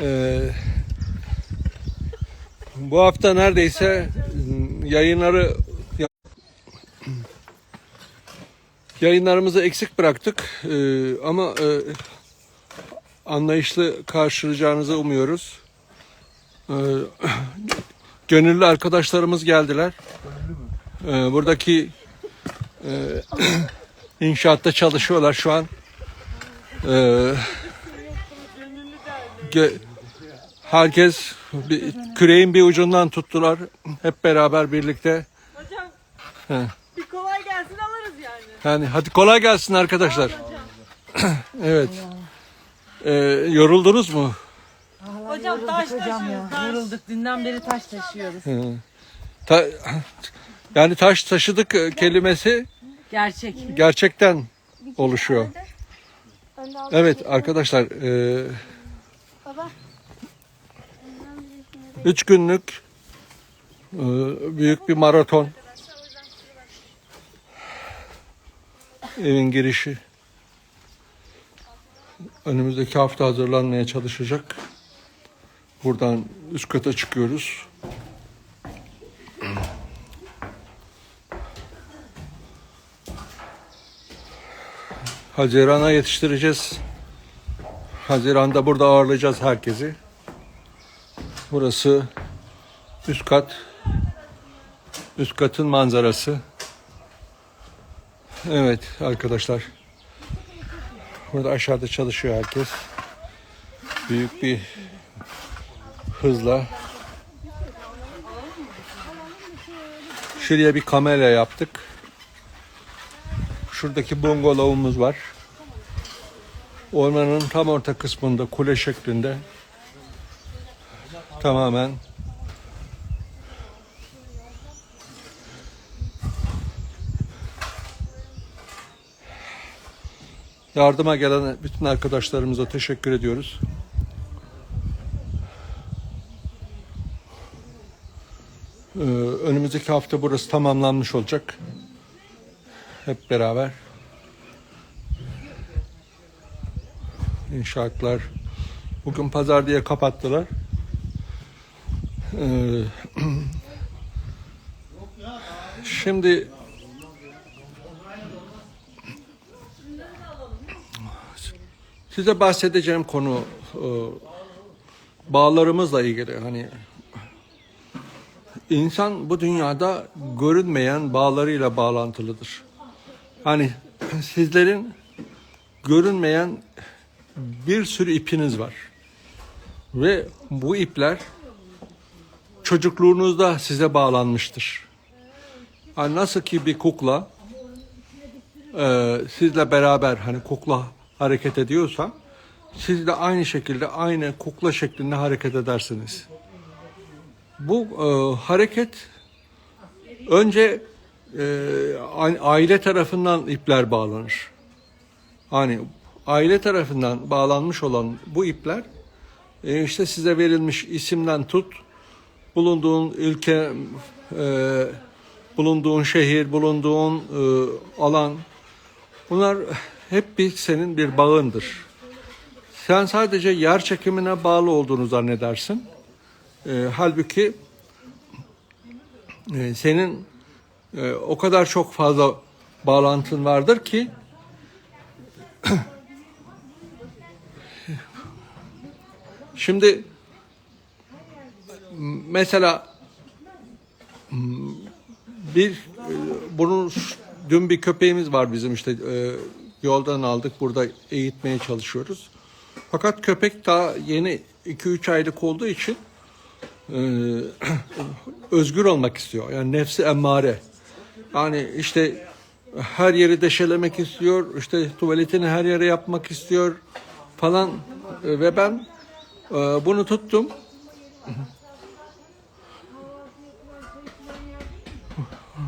Ee, bu hafta neredeyse yayınları yayınlarımızı eksik bıraktık Ee, ama e, anlayışlı karşılayacağınızı umuyoruz. Ee, gönüllü arkadaşlarımız geldiler. Ee, buradaki e, inşaatta çalışıyorlar şu an. Ee, herkes bir, küreğin bir ucundan tuttular. Hep beraber birlikte. Hocam He. bir kolay gelsin alırız yani. Yani hadi kolay gelsin arkadaşlar. evet. Ee, yoruldunuz mu? Hocam taş hocam ya. taşıyoruz. Taş. Yorulduk. Dünden beri taş taşıyoruz. Hı. Ta- yani taş taşıdık e, kelimesi Gerçek. gerçekten oluşuyor. Evet arkadaşlar e, üç günlük e, büyük bir maraton evin girişi önümüzdeki hafta hazırlanmaya çalışacak. Buradan üst kata çıkıyoruz. Haziran'a yetiştireceğiz. Haziran'da burada ağırlayacağız herkesi. Burası üst kat. Üst katın manzarası. Evet arkadaşlar. Burada aşağıda çalışıyor herkes. Büyük bir hızla. Şuraya bir kamera yaptık. Şuradaki bungalovumuz var. Ormanın tam orta kısmında kule şeklinde tamamen yardıma gelen bütün arkadaşlarımıza teşekkür ediyoruz. Ee, önümüzdeki hafta burası tamamlanmış olacak. Hep beraber inşaatlar bugün pazar diye kapattılar. Ee, şimdi size bahsedeceğim konu e, bağlarımızla ilgili hani insan bu dünyada görünmeyen bağlarıyla bağlantılıdır. Hani sizlerin görünmeyen bir sürü ipiniz var. Ve bu ipler çocukluğunuzda size bağlanmıştır. Yani nasıl ki bir kukla e, sizle beraber hani kukla hareket ediyorsa siz de aynı şekilde aynı kukla şeklinde hareket edersiniz. Bu e, hareket önce e, aile tarafından ipler bağlanır. Hani aile tarafından bağlanmış olan bu ipler e, işte size verilmiş isimden tut, bulunduğun ülke, e, bulunduğun şehir, bulunduğun e, alan bunlar hep bir senin bir bağındır. Sen sadece yer çekimine bağlı olduğunu zannedersin. E, halbuki senin o kadar çok fazla bağlantın vardır ki Şimdi mesela bir bunun dün bir köpeğimiz var bizim işte e, yoldan aldık burada eğitmeye çalışıyoruz. Fakat köpek daha yeni 2-3 aylık olduğu için e, özgür olmak istiyor. Yani nefsi emmare. Yani işte her yeri deşelemek istiyor, işte tuvaletini her yere yapmak istiyor falan E, ve ben Bunu tuttum.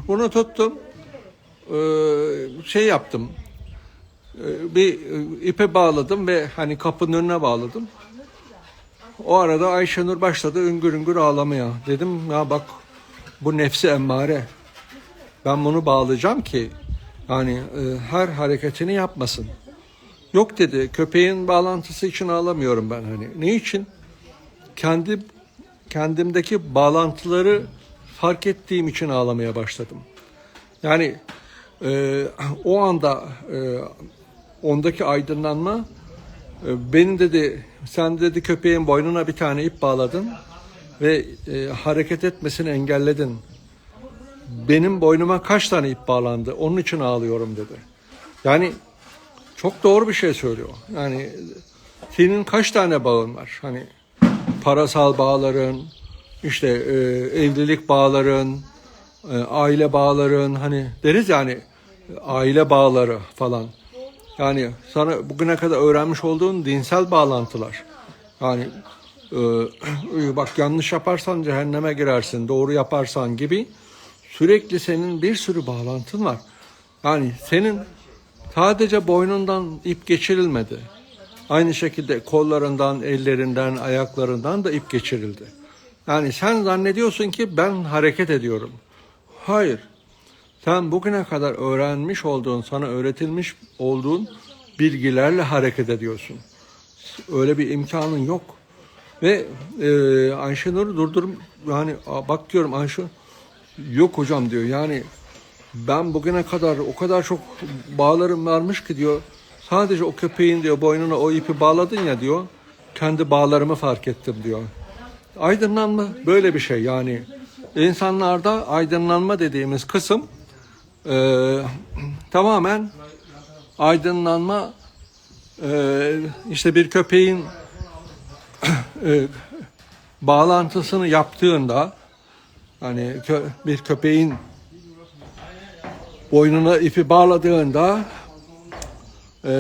Bunu tuttum. Ee, Şey yaptım. Ee, Bir ipe bağladım ve hani kapının önüne bağladım. O arada Ayşenur başladı üngür üngür ağlamaya. Dedim ya bak bu nefsi emmare. Ben bunu bağlayacağım ki yani e, her hareketini yapmasın. Yok dedi köpeğin bağlantısı için ağlamıyorum ben hani. Ne için? Kendi kendimdeki bağlantıları fark ettiğim için ağlamaya başladım. Yani e, o anda e, ondaki aydınlanma e, benim dedi sen dedi köpeğin boynuna bir tane ip bağladın ve e, hareket etmesini engelledin. Benim boynuma kaç tane ip bağlandı? Onun için ağlıyorum dedi. Yani çok doğru bir şey söylüyor. Yani senin kaç tane bağın var? Hani parasal bağların, işte e, evlilik bağların, e, aile bağların hani deriz yani aile bağları falan. Yani sana bugüne kadar öğrenmiş olduğun dinsel bağlantılar. Yani e, bak yanlış yaparsan cehenneme girersin, doğru yaparsan gibi sürekli senin bir sürü bağlantın var. Yani senin sadece boynundan ip geçirilmedi. Aynı şekilde kollarından, ellerinden, ayaklarından da ip geçirildi. Yani sen zannediyorsun ki ben hareket ediyorum. Hayır. Sen bugüne kadar öğrenmiş olduğun, sana öğretilmiş olduğun bilgilerle hareket ediyorsun. Öyle bir imkanın yok. Ve e, Ayşenur'u durdurum yani bak diyorum Ayşe yok hocam diyor. Yani ben bugüne kadar o kadar çok bağlarım varmış ki diyor. Sadece o köpeğin diyor boynuna o ipi bağladın ya diyor. Kendi bağlarımı fark ettim diyor. Aydınlanma böyle bir şey yani. insanlarda aydınlanma dediğimiz kısım e, tamamen aydınlanma e, işte bir köpeğin e, bağlantısını yaptığında hani kö- bir köpeğin boynuna ipi bağladığında e,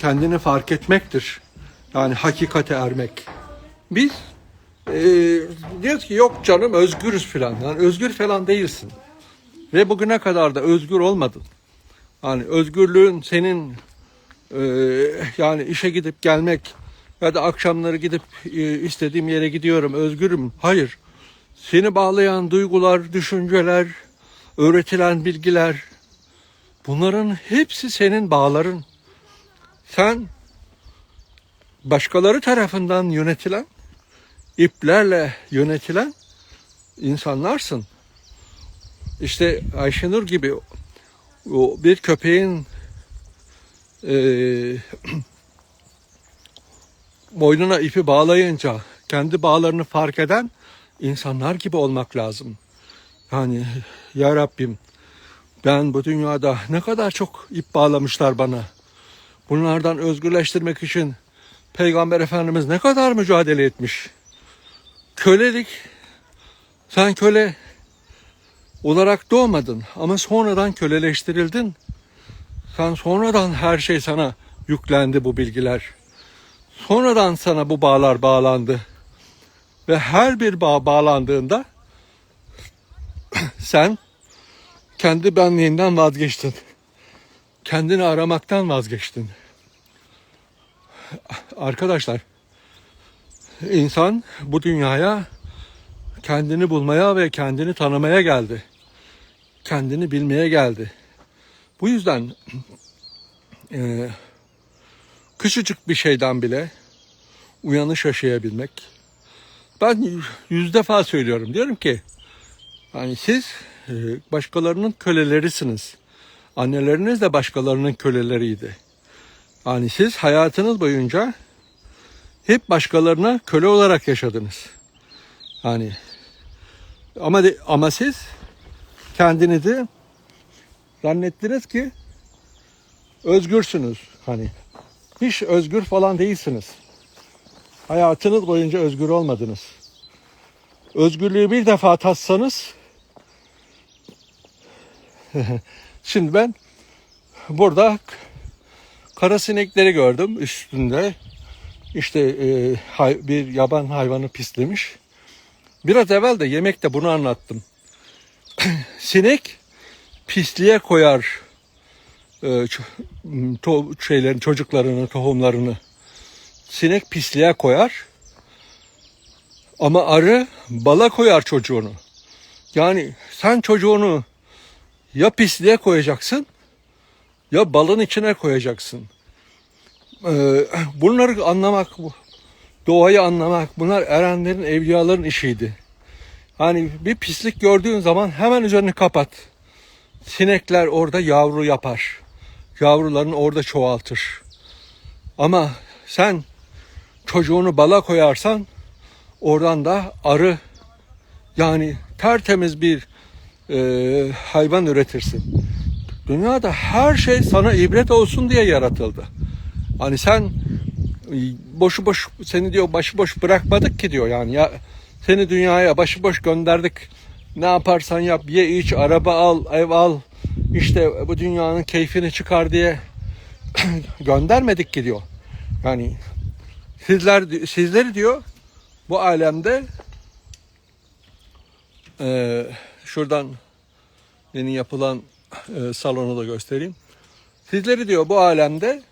kendini fark etmektir. Yani hakikate ermek. Biz e, diyoruz ki yok canım özgürüz falan. Yani özgür falan değilsin. Ve bugüne kadar da özgür olmadın. Yani özgürlüğün senin e, yani işe gidip gelmek ya da akşamları gidip e, istediğim yere gidiyorum özgürüm. Hayır. Seni bağlayan duygular, düşünceler, öğretilen bilgiler bunların hepsi senin bağların. Sen başkaları tarafından yönetilen, iplerle yönetilen insanlarsın. İşte Ayşenur gibi o bir köpeğin e, boynuna ipi bağlayınca kendi bağlarını fark eden insanlar gibi olmak lazım. Yani ya Rabbim ben bu dünyada ne kadar çok ip bağlamışlar bana. Bunlardan özgürleştirmek için Peygamber Efendimiz ne kadar mücadele etmiş. Kölelik, sen köle olarak doğmadın ama sonradan köleleştirildin. Sen sonradan her şey sana yüklendi bu bilgiler. Sonradan sana bu bağlar bağlandı. Ve her bir bağ bağlandığında sen kendi benliğinden vazgeçtin. Kendini aramaktan vazgeçtin. Arkadaşlar, insan bu dünyaya kendini bulmaya ve kendini tanımaya geldi. Kendini bilmeye geldi. Bu yüzden e, küçücük bir şeyden bile uyanış yaşayabilmek. Ben yüz defa söylüyorum. Diyorum ki hani siz e, başkalarının kölelerisiniz. Anneleriniz de başkalarının köleleriydi. Yani siz hayatınız boyunca hep başkalarına köle olarak yaşadınız. Yani ama de, ama siz kendinizi zannettiniz ki özgürsünüz. Hani hiç özgür falan değilsiniz. Hayatınız boyunca özgür olmadınız. Özgürlüğü bir defa tatsanız Şimdi ben burada kara sinekleri gördüm üstünde. İşte e, hay- bir yaban hayvanı pislemiş. Biraz evvel de yemekte bunu anlattım. Sinek pisliğe koyar e, to- şeylerin çocuklarını, tohumlarını. Sinek pisliğe koyar. Ama arı bala koyar çocuğunu. Yani sen çocuğunu ya pisliğe koyacaksın ya balın içine koyacaksın. E, bunları anlamak, doğayı anlamak, bunlar erenlerin, evliyaların işiydi. Hani bir pislik gördüğün zaman hemen üzerini kapat. Sinekler orada yavru yapar. Yavrularını orada çoğaltır. Ama sen çocuğunu bala koyarsan oradan da arı yani tertemiz bir e, hayvan üretirsin. Dünyada her şey sana ibret olsun diye yaratıldı. Hani sen e, boşu boş seni diyor başıboş bırakmadık ki diyor yani ya seni dünyaya başıboş gönderdik. Ne yaparsan yap, ye iç, araba al, ev al. İşte bu dünyanın keyfini çıkar diye göndermedik ki diyor. Yani sizler sizleri diyor bu alemde e, şuradan yeni yapılan e, salonu da göstereyim. Sizleri diyor bu alemde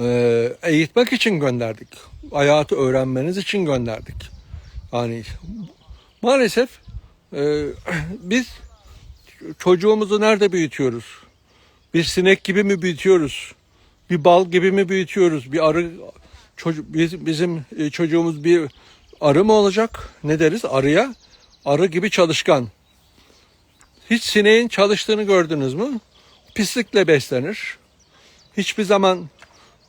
e, eğitmek için gönderdik. Hayatı öğrenmeniz için gönderdik. Yani maalesef e, biz çocuğumuzu nerede büyütüyoruz? Bir sinek gibi mi büyütüyoruz? Bir bal gibi mi büyütüyoruz? Bir arı çocuk biz- bizim e, çocuğumuz bir arı mı olacak? Ne deriz arıya? Arı gibi çalışkan. Hiç sineğin çalıştığını gördünüz mü? Pislikle beslenir. Hiçbir zaman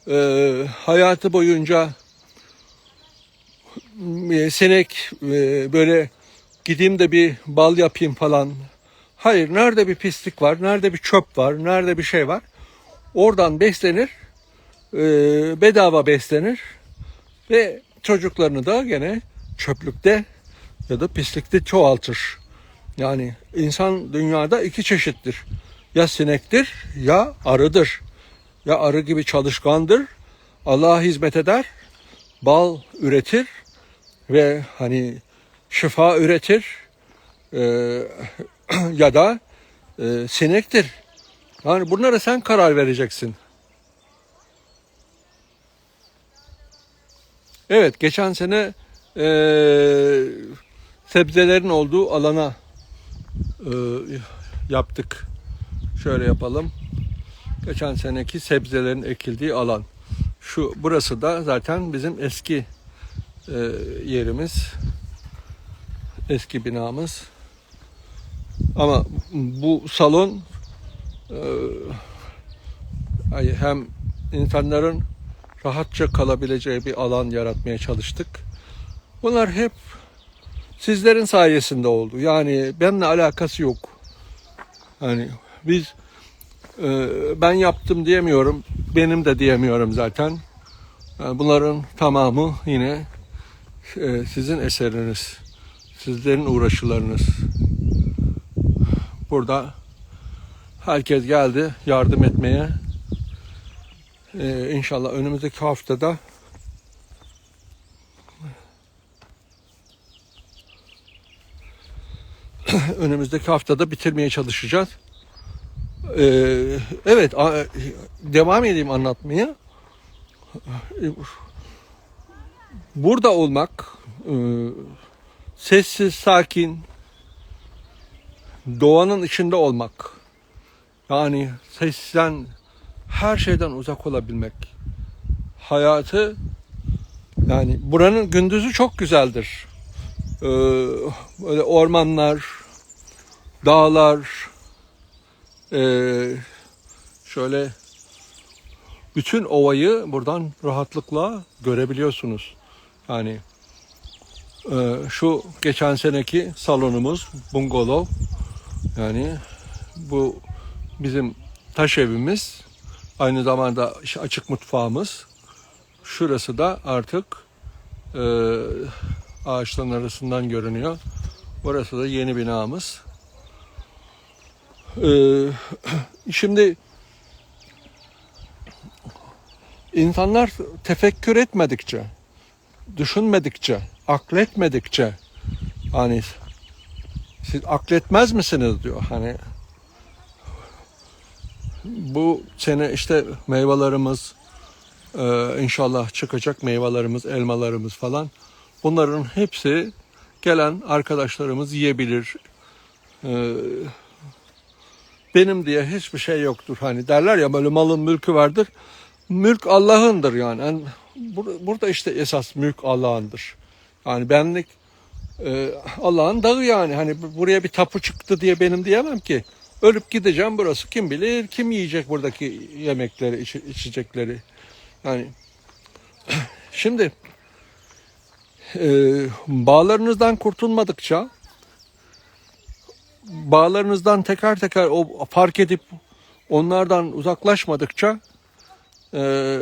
e, hayatı boyunca e, sinek e, böyle gideyim de bir bal yapayım falan. Hayır, nerede bir pislik var, nerede bir çöp var, nerede bir şey var. Oradan beslenir, e, bedava beslenir ve çocuklarını da gene çöplükte ya da pislikte çoğaltır. Yani insan dünyada iki çeşittir. Ya sinektir ya arıdır. Ya arı gibi çalışkandır. Allah'a hizmet eder. Bal üretir ve hani şifa üretir. Ee, ya da e, sinektir. Yani bunlara sen karar vereceksin. Evet, geçen sene e, sebzelerin olduğu alana e, yaptık. Şöyle yapalım. Geçen seneki sebzelerin ekildiği alan. Şu burası da zaten bizim eski e, yerimiz. Eski binamız. Ama bu salon e, hem insanların rahatça kalabileceği bir alan yaratmaya çalıştık. Bunlar hep sizlerin sayesinde oldu. Yani benimle alakası yok. Hani biz ben yaptım diyemiyorum. Benim de diyemiyorum zaten. Yani bunların tamamı yine e, sizin eseriniz. Sizlerin uğraşılarınız. Burada herkes geldi yardım etmeye. E, inşallah önümüzdeki haftada önümüzdeki haftada bitirmeye çalışacağız. Ee, evet, devam edeyim anlatmaya. Burada olmak, e, sessiz, sakin, doğanın içinde olmak, yani sesten, her şeyden uzak olabilmek, hayatı, yani buranın gündüzü çok güzeldir. Ee, böyle ormanlar, dağlar, ee, şöyle bütün ovayı buradan rahatlıkla görebiliyorsunuz. Yani e, şu geçen seneki salonumuz bungalov. Yani bu bizim taş evimiz. Aynı zamanda açık mutfağımız. Şurası da artık e, ağaçların arasından görünüyor. Burası da yeni binamız. Ee, şimdi insanlar tefekkür etmedikçe, düşünmedikçe, akletmedikçe hani siz akletmez misiniz diyor hani bu sene işte meyvelerimiz e, inşallah çıkacak meyvelerimiz, elmalarımız falan bunların hepsi gelen arkadaşlarımız yiyebilir. Ee, benim diye hiçbir şey yoktur. Hani derler ya böyle malın mülkü vardır. mülk Allah'ındır yani. yani bur- burada işte esas mülk Allah'ındır. Yani benlik e, Allah'ın dağı yani. Hani bu- buraya bir tapu çıktı diye benim diyemem ki. Ölüp gideceğim burası. Kim bilir kim yiyecek buradaki yemekleri, içi- içecekleri. Yani şimdi e, bağlarınızdan kurtulmadıkça bağlarınızdan teker teker o fark edip onlardan uzaklaşmadıkça e,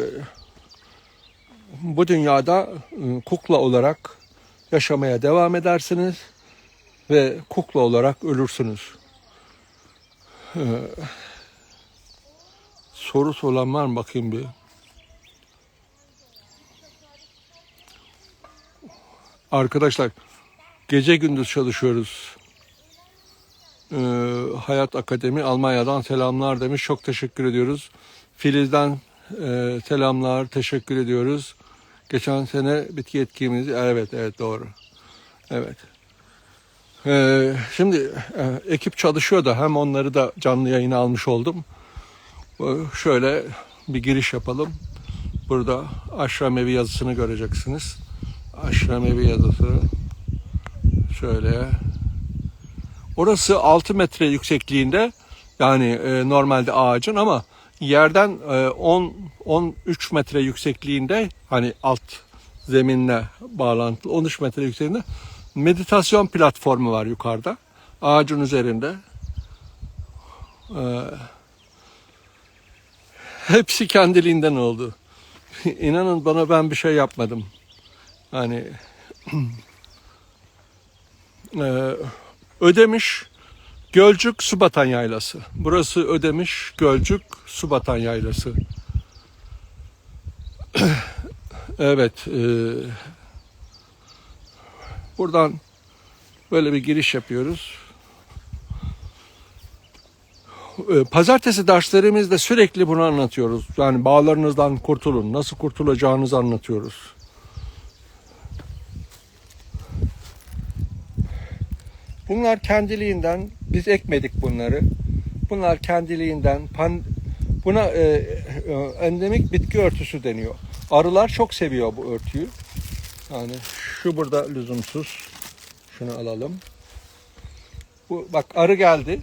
bu dünyada e, kukla olarak yaşamaya devam edersiniz ve kukla olarak ölürsünüz. E, soru soran var mı bakayım bir. Arkadaşlar gece gündüz çalışıyoruz. Ee, Hayat Akademi Almanya'dan selamlar demiş. Çok teşekkür ediyoruz. Filiz'den e, selamlar, teşekkür ediyoruz. Geçen sene bitki etkimiz, evet evet doğru. Evet. Ee, şimdi e, ekip çalışıyor da hem onları da canlı yayına almış oldum. Ee, Şöyle bir giriş yapalım. Burada Aşram Evi yazısını göreceksiniz. Aşram Evi yazısı. Şöyle. Orası 6 metre yüksekliğinde yani e, normalde ağacın ama yerden e, 10 13 metre yüksekliğinde hani alt zeminle bağlantılı 13 metre yüksekliğinde meditasyon platformu var yukarıda. Ağacın üzerinde. E, hepsi kendiliğinden oldu. İnanın bana ben bir şey yapmadım. Hani e, Ödemiş Gölcük Subatan Yaylası. Burası Ödemiş Gölcük Subatan Yaylası. evet. e, buradan böyle bir giriş yapıyoruz. E, Pazartesi derslerimizde sürekli bunu anlatıyoruz. Yani bağlarınızdan kurtulun. Nasıl kurtulacağınızı anlatıyoruz. Bunlar kendiliğinden biz ekmedik bunları. Bunlar kendiliğinden pan, buna e, e, endemik bitki örtüsü deniyor. Arılar çok seviyor bu örtüyü. Yani şu burada lüzumsuz. Şunu alalım. Bu bak arı geldi.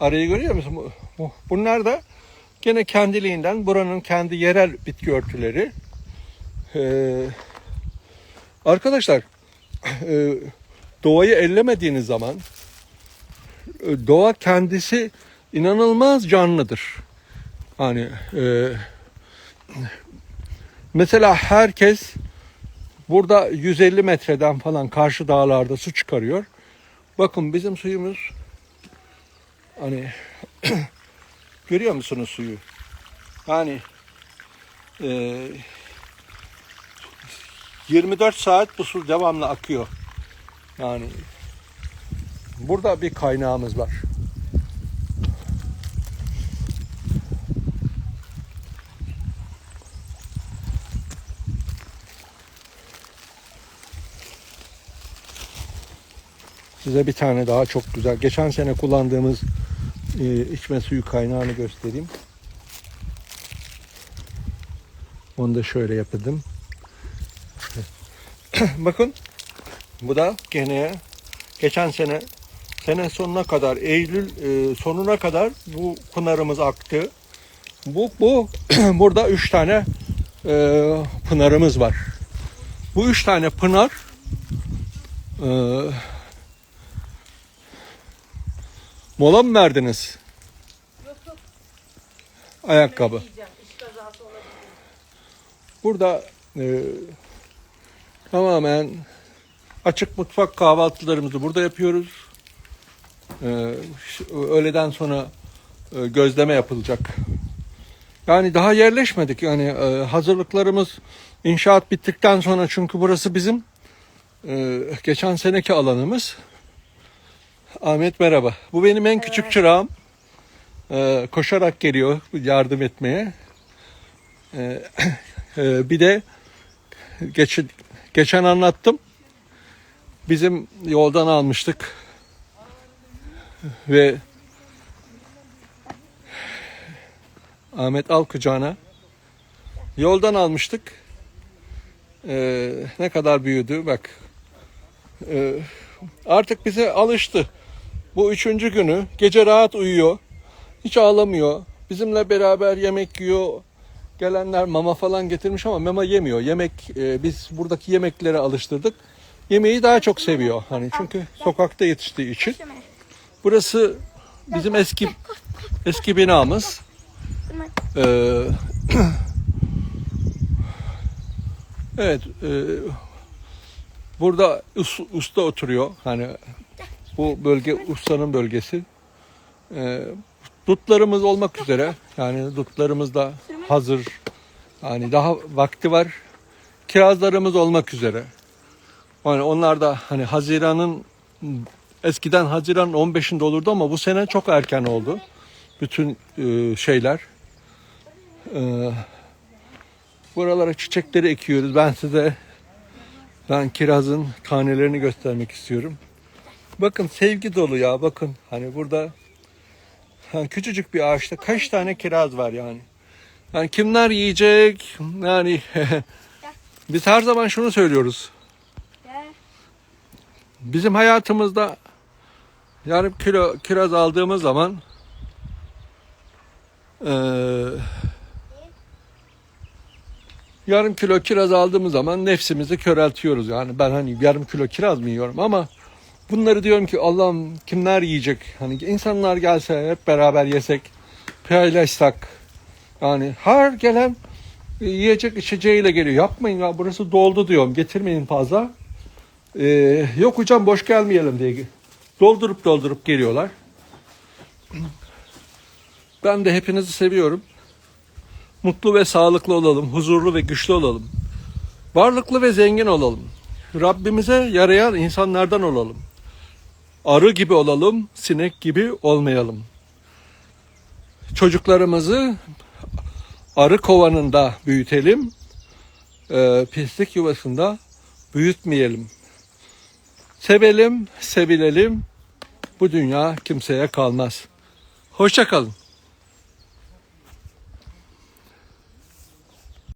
Arıyı görüyor musun? Bu, bu- bunlar da gene kendiliğinden buranın kendi yerel bitki örtüleri. Ee, arkadaşlar e, doğayı ellemediğiniz zaman e, doğa kendisi inanılmaz canlıdır. Hani e, mesela herkes burada 150 metreden falan karşı dağlarda su çıkarıyor. Bakın bizim suyumuz hani görüyor musunuz suyu? Yani e, 24 saat bu su devamlı akıyor. Yani burada bir kaynağımız var. Size bir tane daha çok güzel. Geçen sene kullandığımız e, içme suyu kaynağını göstereyim. Onu da şöyle yapalım. Bakın bu da gene geçen sene sene sonuna kadar Eylül e, sonuna kadar bu pınarımız aktı. Bu bu burada üç tane e, pınarımız var. Bu üç tane pınar e, mola mı verdiniz? Yok yok. Ayakkabı. Burada e, tamamen açık mutfak kahvaltılarımızı burada yapıyoruz. E, ş- öğleden sonra e, gözleme yapılacak. Yani daha yerleşmedik. Yani e, hazırlıklarımız inşaat bittikten sonra çünkü burası bizim e, geçen seneki alanımız. Ahmet merhaba. Bu benim en küçük çırağım. E, koşarak geliyor yardım etmeye. E, ee, bir de geçen, geçen anlattım. Bizim yoldan almıştık. Ve Ahmet al kucağına. Yoldan almıştık. Ee, ne kadar büyüdü bak. Ee, artık bize alıştı. Bu üçüncü günü gece rahat uyuyor. Hiç ağlamıyor. Bizimle beraber yemek yiyor. Gelenler mama falan getirmiş ama mama yemiyor. Yemek e, biz buradaki yemeklere alıştırdık. Yemeği daha çok seviyor. Hani çünkü sokakta yetiştiği için. Burası bizim eski eski binamız. Ee, evet, e, burada us- usta oturuyor. Hani bu bölge ustanın bölgesi. Ee, dutlarımız olmak üzere. Yani dutlarımız da hazır. Yani daha vakti var. Kirazlarımız olmak üzere. Yani onlar da hani Haziran'ın eskiden Haziran'ın 15'inde olurdu ama bu sene çok erken oldu. Bütün e, şeyler. Ee, buralara çiçekleri ekiyoruz. Ben size ben kirazın tanelerini göstermek istiyorum. Bakın sevgi dolu ya bakın. Hani burada hani küçücük bir ağaçta kaç tane kiraz var yani. Yani kimler yiyecek? Yani biz her zaman şunu söylüyoruz. Bizim hayatımızda yarım kilo kiraz aldığımız zaman eee, yarım kilo kiraz aldığımız zaman nefsimizi köreltiyoruz. Yani ben hani yarım kilo kiraz mı yiyorum ama bunları diyorum ki Allah'ım kimler yiyecek? Hani insanlar gelse hep beraber yesek, paylaşsak. Yani her gelen yiyecek içeceğiyle geliyor. Yapmayın ya burası doldu diyorum. Getirmeyin fazla. Ee, yok hocam boş gelmeyelim diye doldurup doldurup geliyorlar. Ben de hepinizi seviyorum. Mutlu ve sağlıklı olalım, huzurlu ve güçlü olalım. Varlıklı ve zengin olalım. Rabbimize yarayan insanlardan olalım. Arı gibi olalım, sinek gibi olmayalım. Çocuklarımızı arı kovanında büyütelim, ee, pislik yuvasında büyütmeyelim. Sevelim, sevilelim. Bu dünya kimseye kalmaz. Hoşça kalın.